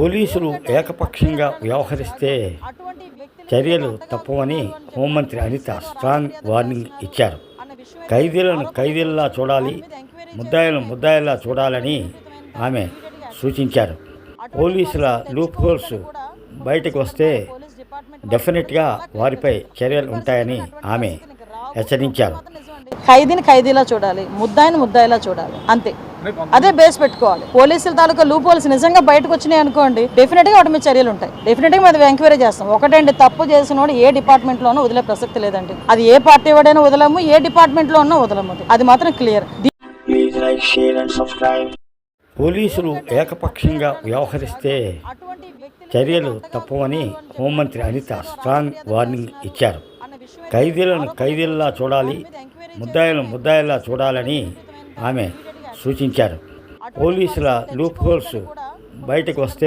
పోలీసులు ఏకపక్షంగా వ్యవహరిస్తే చర్యలు తప్పవని హోంమంత్రి అనిత స్ట్రాంగ్ వార్నింగ్ ఇచ్చారు. ఖైదీలను ఖైదీల్లా చూడాలి ముద్దాయిలను ముద్దాయిల్లా చూడాలని ఆమె సూచించారు. పోలీసుల లూప్ హోల్స్ బయటకు వస్తే డెఫినెట్గా వారిపై చర్యలు ఉంటాయని ఆమె హెచ్చరించారు. ఖైదీని ఖైదీలా చూడాలి ముద్దాయిని ముద్దాయిలా చూడాలి అంతే. అదే బేస్ పెట్టుకోవాలి. పోలీసుల తాలూకా లూప్ హోల్స్ నిజంగా బయటకు వచ్చినాయి అనుకోండి డెఫినెట్గా వాటి మీద చర్యలు ఉంటాయి. డెఫినెట్గా మేము ఎంక్వైరీ చేస్తాం. ఒకటండి తప్పు చేసినోడు ఏ డిపార్ట్మెంట్ లోనూ వదిలే ప్రసక్తి లేదండి. అది ఏ పార్టీ వాడైనా వదలము ఏ డిపార్ట్మెంట్లో ఉన్నా వదలము అది. మాత్రం క్లియర్ పోలీసులు ఏకపక్షంగా వ్యవహరిస్తే చర్యలు తప్పవని హోంమంత్రి అనిత స్ట్రాంగ్ వార్నింగ్ ఇచ్చారు. ఖైదీలను ఖైదీల్లా చూడాలి ముద్దాయిలను ముద్దాయిలా చూడాలని ఆమె సూచించారు. పోలీసుల లూప్ హోల్స్ బయటకు వస్తే